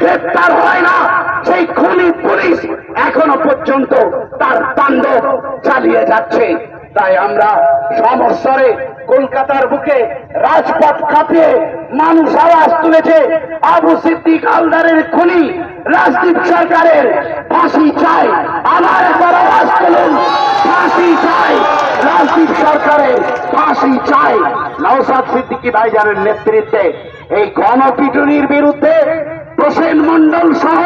গ্রেপ্তার হয় না। সেই খুনি পুলিশ এখনও পর্যন্ত তার তাণ্ডব চালিয়ে যাচ্ছে। তাই আমরা সমস্বরে কলকাতার বুকে রাজপথ কাঁপিয়ে মানুষ আওয়াজ তুলেছে, আবু সিদ্দিক আলদারের খুনি রাজদীপ সরকারের ফাঁসি চাই। আমার একবার আওয়াজ তুলুন, ফাঁসি চাই, রাজদীপ সরকারের ফাঁসি চাই। নওসাদ সিদ্দিকী ভাইজানের নেতৃত্বে এই গণপিটুনির বিরুদ্ধে মন্ডল সহ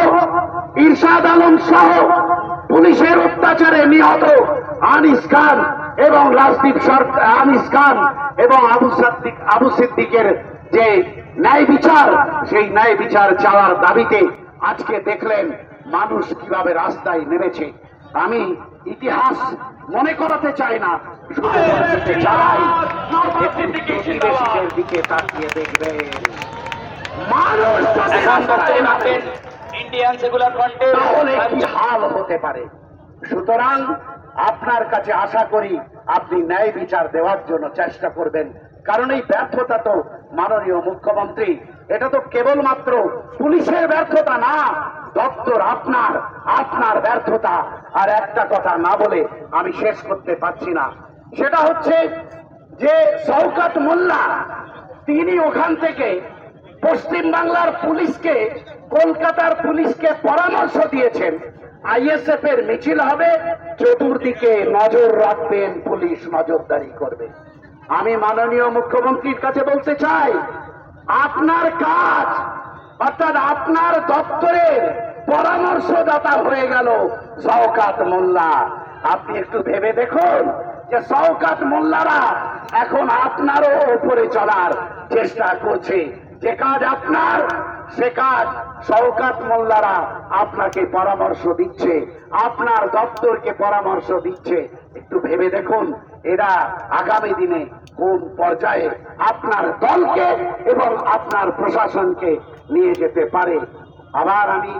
ইরশাদ আলম সহ পুলিশের অত্যাচারে নিহত আনিস খান এবং রাজদীপ সরকার আনিস খান এবং আবু সাদ্দিক আবু সিদ্দিকের যে ন্যায় বিচার সেই ন্যায় বিচার চাওয়ার দাবিতে আজকে দেখলেন মানুষ কীভাবে রাস্তায় নেমেছে। আমি ইতিহাস মনে করাতে চাই না শুধু চাই দিকে তাকিয়ে দেখবেন। এখন রাস্তায় বক্তব্য ইন্ডিয়ান সেকুলার ফ্রন্টের তাহলে হতে পারে? সুতরাং আপনার কাছে আশা করি আপনি ন্যায় বিচার দেওয়ার জন্য চেষ্টা করবেন। কারণ এই ব্যর্থতা তো মাননীয় মুখ্যমন্ত্রী এটা তো কেবলমাত্র পুলিশের ব্যর্থতা না দপ্তর আপনার আপনার ব্যর্থতা। আর একটা কথা না বলে আমি শেষ করতে পারছি না। সেটা হচ্ছে যে শওকাত মোল্লা তিনি ওখান থেকে পশ্চিম বাংলার পুলিশকে, কলকাতার পুলিশকে পরামর্শ দিয়েছেন। আইএসএফ এর মিছিল হবে, চতুর্দিকে নজর রাখবেন, পুলিশ নজরদারি করবে। আমি মাননীয় মুখ্যমন্ত্রীর কাছে বলতে চাই, আপনার কাজ, অর্থাৎ আপনার দপ্তরের পরামর্শদাতা হয়ে গেল শওকাত মোল্লা। আপনি একটু ভেবে দেখুন যে শওকাত মোল্লারা এখন আপনারও উপরে চলার চেষ্টা করছে। যে কাজ আপনার, সে কাজ শওকাত মোল্লারা আপনাকে পরামর্শ দিচ্ছে, আপনার দপ্তরকে পরামর্শ দিচ্ছে। একটু ভেবে দেখুন, এরা আগামী দিনে কোন পর্যায়ে আপনার দলকে এবং আপনার প্রশাসনকে নিয়ে যেতে পারে। আবার আমি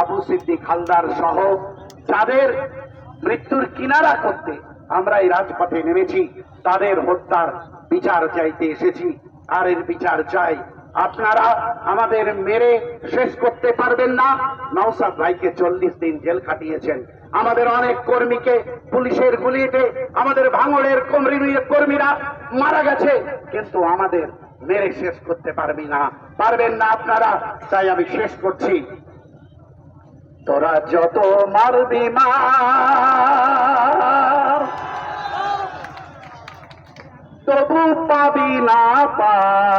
আবু সিদ্দিক হালদার সহ যাদের মৃত্যুর কিনারা করতে আমরা এই রাজপথে নেমেছি, তাদের হত্যার বিচার চাইতে এসেছি। আর এর বিচার চাই আপনারা আমাদের মেরে শেষ করতে পারবেন না। নওসাদ ভাইকে চল্লিশ দিন জেল খাটিয়েছেন। আমাদের অনেক কর্মীকে পুলিশের গুলিতে, আমাদের ভাঙড়ের কর্মী- কর্মীরা মারা গেছে। কিন্তু আমাদের মেরে শেষ করতে পারবি না। পারবেন না আপনারা, তাই আমি শেষ করছি। তোরা যত মারবি মার, তবু পাবি না পার।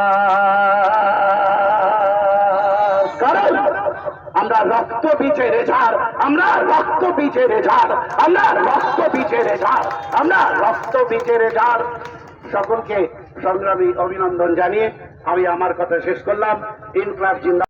আমরা রক্ত বিচে রেঝার আমরা রক্ত বীজে রেঝার আমরা রক্ত বিচে রেঝার আমরা রক্ত বীজে রেঝার সকলকে সংগ্রামী অভিনন্দন জানিয়ে আমি আমার কথা শেষ করলাম। ইনক্লাব জিন্দা